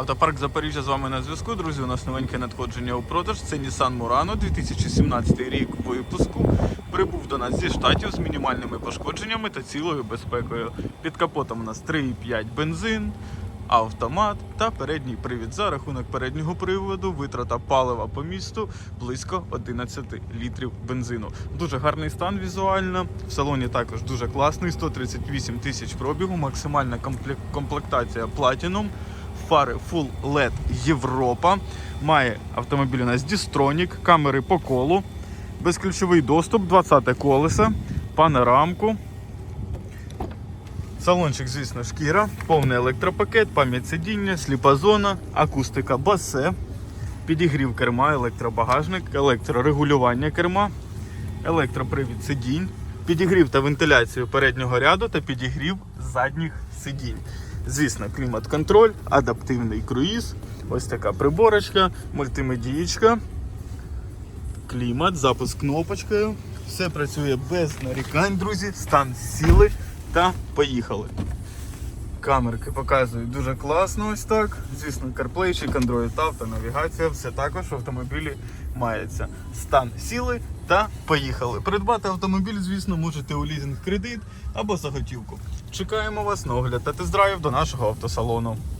Автопарк Запоріжжя з вами на зв'язку. Друзі, у нас новеньке надходження у продаж. Це Nissan Murano 2017 рік випуску. Прибув до нас зі штатів з мінімальними пошкодженнями та цілою безпекою. Під капотом у нас 3,5 бензин, автомат та передній привід. За рахунок переднього приводу витрата палива по місту близько 11 літрів бензину. Дуже гарний стан візуально. В салоні також дуже класний. 138 тисяч пробігу, максимальна комплектація Platinum. Фари Full LED Європа. Має автомобіль у нас Distronic, камери по колу, безключовий доступ, 20 колеса, панорамку. Салончик, звісно, шкіра, повний електропакет, пам'ять сидіння, сліпа зона, акустика басе, підігрів керма, електробагажник, електрорегулювання керма, електропривід сидінь, підігрів та вентиляцію переднього ряду та підігрів задніх сидінь. Звісно, клімат-контроль, адаптивний круїз, ось така приборочка, мультимедієчка, клімат, запуск кнопочкою. Все працює без нарікань, друзі. Стан сіли та поїхали. Камерки показують дуже класно ось так. Звісно, CarPlay, Android Auto, навігація, все також в автомобілі мається. Стан сіли та поїхали. Придбати автомобіль, звісно, можете у лізинг кредит або за готівку. Чекаємо вас на огляд та тест-драйв до нашого автосалону.